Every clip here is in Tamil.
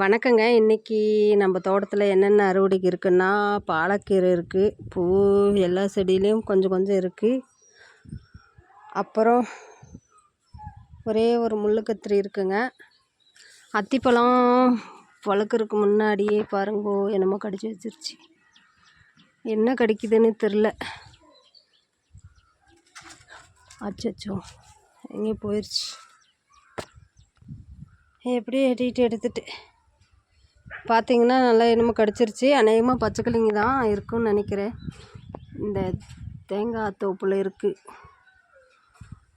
வணக்கங்க. இன்றைக்கி நம்ம தோட்டத்தில் என்னென்ன அறுவடைக்கு இருக்குன்னா பாலக்கீரை இருக்குது பூ எல்லா செடியிலையும் கொஞ்சம் கொஞ்சம் இருக்குது அப்புறம் ஒரே ஒரு முள்ளுக்கத்திரி இருக்குங்க. அத்திப்பழம் பழுக்கிறதுக்கு முன்னாடியே பாருங்கோ என்னமோ கடிச்சு வச்சிருச்சு. என்ன கடிக்குதுன்னு தெரில அச்சோ எங்கே போயிடுச்சு எப்படியே எட்டிட்டு எடுத்துட்டு. பார்த்தீங்கன்னா நல்லா என்னமோ கடிச்சிருச்சு. அநேகமாக பச்சைக்கிளிங்க தான் இருக்கும்னு நினைக்கிறேன். இந்த தேங்காய் தோப்பில் இருக்குது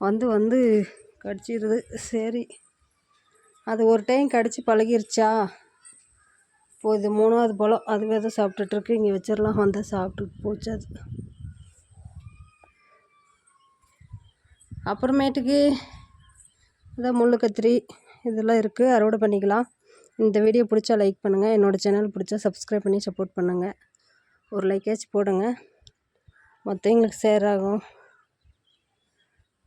வந்து வந்து கடிச்சிடுது சரி. அது ஒரு டைம் கடிச்சு பழகிருச்சா? இப்போ இது மூணாவது பழம். அதுவே தான் சாப்பிட்டுட்ருக்கு இங்கே வச்சிடலாம் வந்தால் சாப்பிட்டு போச்சு அது. அப்புறமேட்டுக்கு இதான் முள்ளு கத்திரி. இதெல்லாம் இருக்குது அறுவடை பண்ணிக்கலாம். இந்த வீடியோ பிடிச்சா லைக் பண்ணுங்கள் என்னோடய சேனல் பிடிச்சா சப்ஸ்கிரைப் பண்ணி சப்போர்ட் பண்ணுங்கள் ஒரு லைக்கேஜ் போடுங்க. மற்றவங்களுக்கு ஷேர் ஆகும்.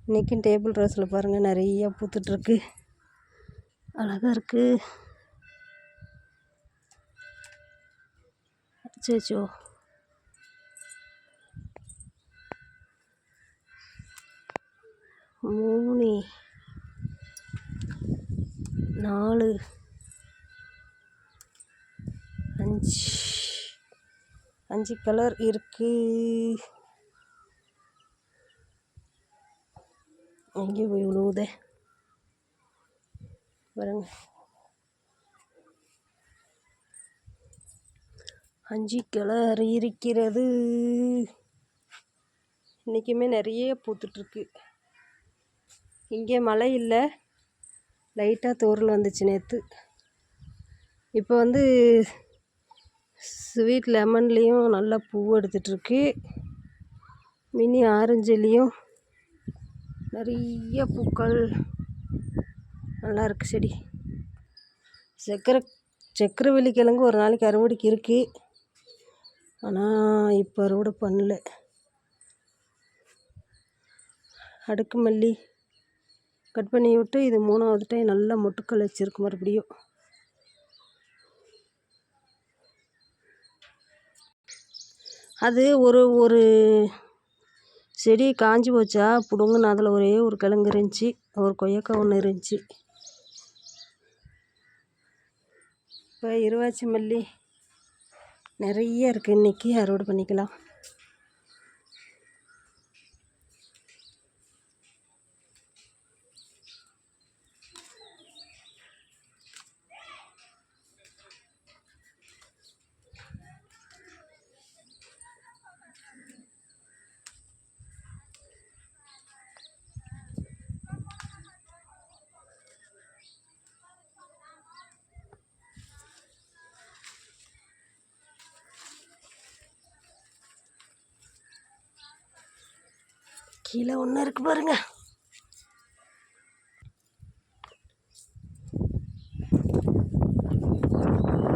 இன்றைக்கும் டேபிள் ரோஸில் பாருங்கள் நிறையா பூத்துட்ருக்கு அழகாக இருக்குது சேச்சோ மூணு நாலு. அஞ்சு அஞ்சு கலர் இருக்கு. எங்கே போய் விழுவுதே பாருங்க. அஞ்சு கலர் இருக்கிறது. இன்றைக்குமே நிறைய பூத்துட்ருக்கு. இங்கே மழை இல்லை. லைட்டாக தோறல் வந்துச்சு நேற்று இப்போ வந்து ஸ்வீட் லெமன்லேயும் நல்லா பூ எடுத்துகிட்ருக்கு. மினி ஆரஞ்சுலேயும் நிறைய பூக்கள் நல்லா இருக்குது செடி. சக்கரை சக்கரவள்ளி கிழங்கு ஒரு நாளைக்கு அறுவடைக்கு இருக்குது ஆனால் இப்போ அறுவடை பண்ணல. அடுக்கு மல்லி கட் பண்ணி விட்டு இது மூணாவது டைம் நல்லா மொட்டுக்கள் வச்சுருக்கு மறுபடியும். அது ஒரு ஒரு செடி காஞ்சி போச்சா? பிடுங்குன்னு அதில் ஒரே ஒரு கிழங்கு இருந்துச்சு. ஒரு கொய்யாக்காய் ஒன்று இருந்துச்சு. இப்போ இருவாச்சி மல்லி நிறைய இருக்குது இன்றைக்கி அறுவடை பண்ணிக்கலாம். கீழே ஒன்று இருக்குது பாருங்க.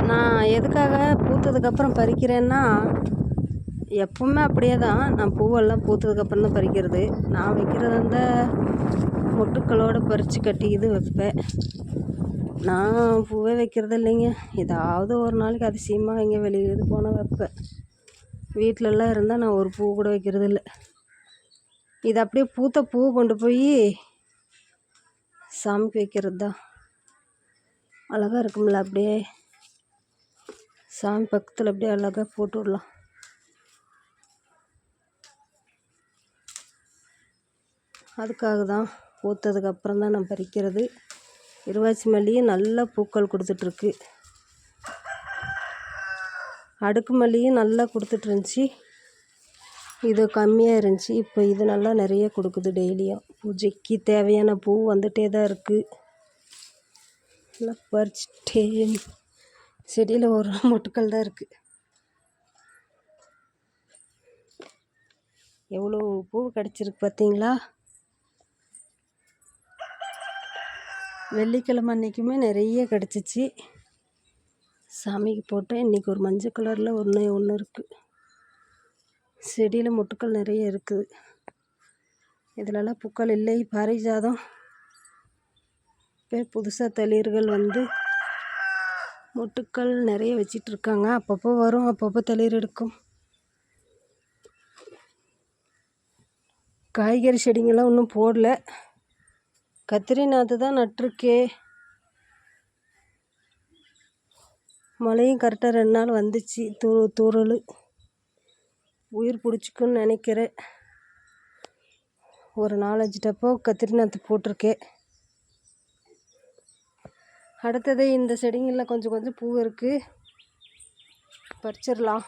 நான் எதுக்காக பூத்ததுக்கப்புறம் பறிக்கிறேன்னா எப்பவுமே அப்படியே தான் நான் பூவெல்லாம் பூத்ததுக்கப்புறம் தான் பறிக்கிறது. நான் வைக்கிறது அந்த மொட்டுக்களோடு பறித்து கட்டிக்கிது வைப்பேன். நான் பூவே வைக்கிறது இல்லைங்க. ஏதாவது ஒரு நாளைக்கு அதிசயமாக இங்கே வெளியே இது போனால் வைப்பேன். வீட்டிலலாம் இருந்தால் நான் ஒரு பூ கூட வைக்கிறது இல்லை. இது அப்படியே பூத்த பூ கொண்டு போய் சாமிக்கு வைக்கிறது தான் அழகாக இருக்கும்ல அப்படியே. சாமி பக்கத்தில் அப்படியே அழகாக போட்டு விடலாம். அதுக்காக தான் பூத்ததுக்கப்புறம் தான் நான் பறிக்கிறது. இருவாச்சி மல்லியும் நல்லா பூக்கள் கொடுத்துட்ருக்கு. அடுக்கு மல்லியும் நல்லா கொடுத்துட்ருந்துச்சி இது கம்மியாக இருந்துச்சு. இப்போ இது நல்லா நிறைய கொடுக்குது டெய்லியும். பூஜைக்கு தேவையான பூ வந்துகிட்டே தான் இருக்குது நல்லா பறிச்சிட்டே. செடியில் ஒரு மொட்டுக்கள் தான் இருக்குது எவ்வளோ பூ கிடச்சிருக்கு பார்த்தீங்களா? வெள்ளிக்கிழமை அன்றைக்குமே நிறைய கிடச்சிச்சு. சாமிக்கு போட்டேன். இன்றைக்கி ஒரு மஞ்சள் கலரில் ஒன்று ஒன்று இருக்குது செடியில் மொட்டுக்கள் நிறைய இருக்குது. இதிலலாம் பூக்கள் இல்லை. பாரிஜாதம். இப்போ புதுசாக தளிர்கள் வந்து மொட்டுக்கள் நிறைய வச்சிட்ருக்காங்க. அப்பப்போ வரும் அப்பப்போ தளிர் எடுக்கும். காய்கறி செடிங்கெல்லாம் ஒன்றும் போடல. கத்திரி நாற்று தான் நட்டிருக்கே. மழையும் கரெக்டாக ரெண்டு நாள் வந்துச்சு. தூ தூறல். உயிர் பிடிச்சிக்குன்னு நினைக்கிறேன். ஒரு நாலஞ்சு டப்போ கத்திரிநாத்து போட்டிருக்கேன் அடுத்தது இந்த செடிங்களில் கொஞ்சம் கொஞ்சம் பூ இருக்குது பறிச்சிடலாம்.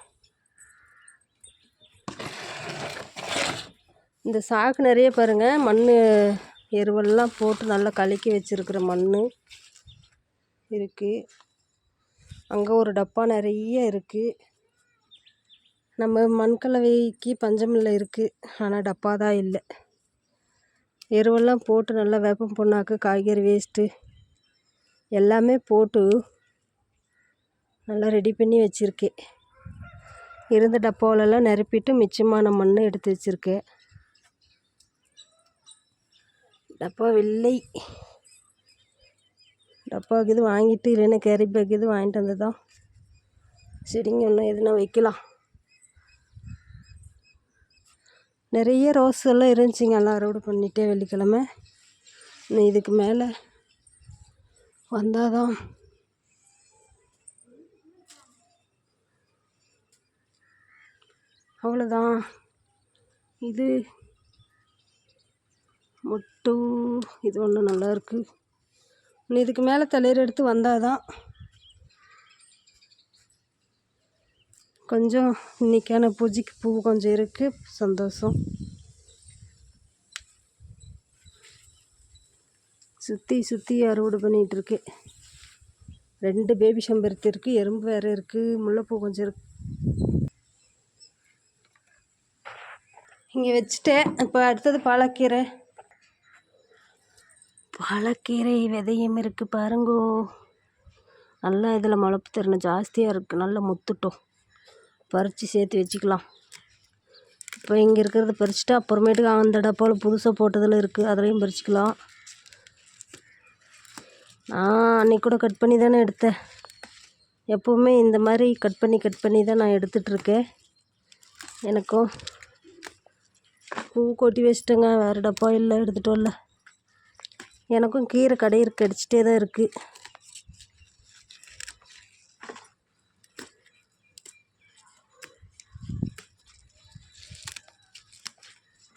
இந்த சாக்கு நிறைய பாருங்கள் மண் எருவெல்லாம் போட்டு நல்லா கலக்கி வச்சுருக்கிற மண் இருக்குது அங்கே ஒரு டப்பா நிறைய இருக்குது நம்ம மண்கலவைக்கு பஞ்சமில்லை இருக்குது ஆனால் டப்பா தான் இல்லை. எருவெல்லாம் போட்டு நல்லா வேப்பம் புண்ணாக்கு காய்கறி வேஸ்ட்டு எல்லாமே போட்டு நல்லா ரெடி பண்ணி வச்சுருக்கேன். இருந்த டப்பாவிலலாம் நிரப்பிட்டு மிச்சமான மண்ணை எடுத்து வச்சுருக்கேன். டப்பா வெள்ளை. டப்பாவுக்கு இது வாங்கிட்டு இல்லைன்னா கேரி பேக் இது வாங்கிட்டு வந்ததான். செடிங்க இன்னும் எதுனா வைக்கலாம். நிறைய ரோஸ் எல்லாம் இருந்துச்சிங்க எல்லாம் அறுவடை பண்ணிட்டே வெள்ளிக்கிழமை. இன்னும் இதுக்கு மேலே வந்தால் தான் அவ்வளோதான். இது மொட்டு இது ஒன்று நல்லா இருக்குது இன்னும் இதுக்கு மேலே தளிர் எடுத்து வந்தால் தான் கொஞ்சம் இன்றைக்கான பூஜைக்கு பூ கொஞ்சம் இருக்குது சந்தோஷம். சுற்றி சுற்றி அறுவடை பண்ணிகிட்ருக்கு ரெண்டு பேபி செம்பருத்தி இருக்குது எறும்பு வேறு இருக்குது முல்லைப்பூ கொஞ்சம் இருக்கு. இங்கே வச்சுட்டேன். இப்போ அடுத்தது பாலக்கீரை. பாலக்கீரை விதையும் இருக்குது பாருங்கோ. நல்லா இதில் முளப்பு திறனை ஜாஸ்தியாக இருக்குது நல்லா முத்துட்டோம். பறித்து சேர்த்து வச்சுக்கலாம். இப்போ இங்கே இருக்கிறத பறிச்சுட்டு அப்புறமேட்டுக்கு அந்த டப்பாவில் புதுசாக போட்டதில் இருக்குது அதுலேயும் பறிச்சுக்கலாம். நான் அன்றைக்கி கூட கட் பண்ணி தானே எடுத்தேன். எப்போவுமே இந்த மாதிரி கட் பண்ணி கட் பண்ணி தான் நான் எடுத்துகிட்ருக்கேன் எனக்கும் பூ கொட்டி வச்சிட்டேங்க. வேறு டப்பா இல்லை எடுத்துகிட்டோம் இல்லை எனக்கும் கீரை கடையிற்கு இருக்கு அடிச்சிட்டே தான் இருக்குது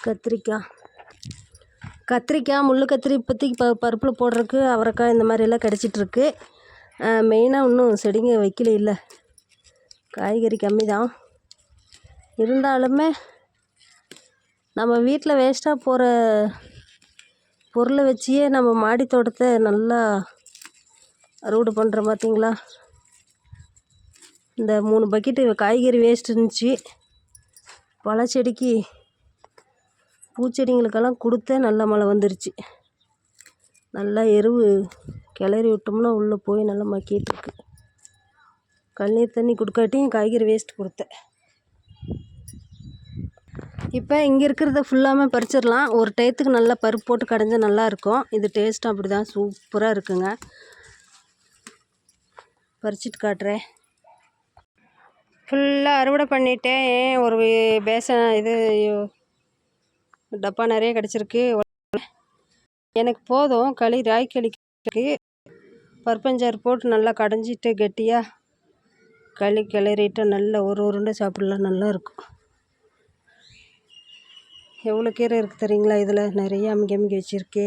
கத்திரிக்காய். கத்திரிக்காய் முள் கத்திரி இப்போதைக்கு ப பருப்பில் போடுறதுக்கு அவரைக்காய் இந்த மாதிரியெல்லாம் கிடச்சிட்ருக்கு. மெயினாக இன்னும் செடிங்க வைக்கல இல்லை காய்கறி கம்மி தான். இருந்தாலுமே நம்ம வீட்டில் வேஸ்ட்டாக போகிற பொருளை வச்சியே நம்ம மாடி தோட்டத்தை நல்லா அறுவடை பண்ணுறோம் பார்த்தீங்களா இந்த மூணு பக்கெட்டு காய்கறி வேஸ்ட் இருந்துச்சு. பழச்செடிக்கு பூச்செடிங்களுக்கெல்லாம் கொடுத்தேன் நல்ல மழை வந்துருச்சு. நல்லா எருவு கிளறி விட்டோம்னா உள்ளே போய் நல்லா மக்கிட்டுருக்கு கண்ணீர் தண்ணி கொடுக்காட்டியும் காய்கறி வேஸ்ட் கொடுத்தேன். இப்போ இங்கே இருக்கிறத ஃபுல்லாமே பறிச்சிடலாம். ஒரு டயத்துக்கு நல்லா பருப்பு போட்டு கடைஞ்சால் நல்லாயிருக்கும் இது டேஸ்ட்டும் அப்படி தான் சூப்பராக இருக்குங்க. பறிச்சிட்டு காட்டுறேன். ஃபுல்லாக அறுவடை பண்ணிட்டேன். ஒரு பேசன் இது டப்பா நிறைய கிடச்சிருக்கு. எனக்கு போதும். களி ராய் களிக்கு பருப்பஞ்சாறு போட்டு நல்லா கடைஞ்சிட்டு கெட்டியாக களி கிளறிட்டு நல்லா ஒரு உருண்டை சாப்பிட்லாம். நல்லாயிருக்கும் எவ்வளோ கீரை இருக்குது தெரியுங்களா? இதில் நிறைய அமுக்கி அமுக்கி வச்சுருக்கே.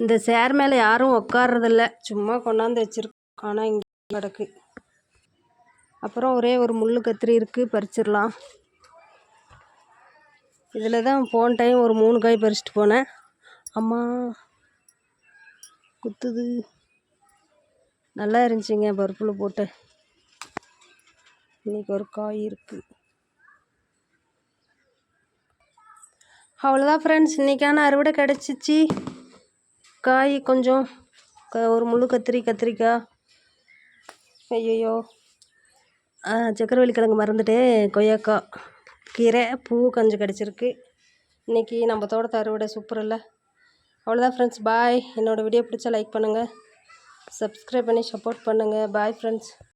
இந்த சேர் மேலே யாரும் உட்கார்றதில்ல சும்மா கொண்டாந்து வச்சுருக்கோம். ஆனால் இங்கே கிடக்கு. அப்புறம் ஒரே ஒரு முள் கத்திரி இருக்குது பறிச்சிடலாம். இதில் தான் போன டைம் ஒரு மூணு காய் பறிச்சிட்டு போனேன். அம்மா குத்துது. நல்லா இருந்துச்சுங்க பருப்பில் போட்டு. இன்றைக்கி ஒரு காய் இருக்குது அவ்வளோதான் ஃப்ரெண்ட்ஸ் இன்றைக்கான அறுவடை கிடச்சிச்சு. காய் கொஞ்சம் க ஒரு முழு கத்திரி கத்திரிக்காய். ஐயோ சக்கரவள்ளி கிழங்கு மறந்துட்டேன் கொய்யாக்காய். கீரை பூ கொஞ்சம் கிடச்சிருக்கு. இன்றைக்கி நம்ம தோட்டத்தை அறுவடை சூப்பர் இல்லை. அவ்வளோதான் ஃப்ரெண்ட்ஸ் பாய் என்னோடய வீடியோ பிடிச்சா லைக் பண்ணுங்கள் சப்ஸ்கிரைப் பண்ணி சப்போர்ட் பண்ணுங்கள் பாய் ஃப்ரெண்ட்ஸ்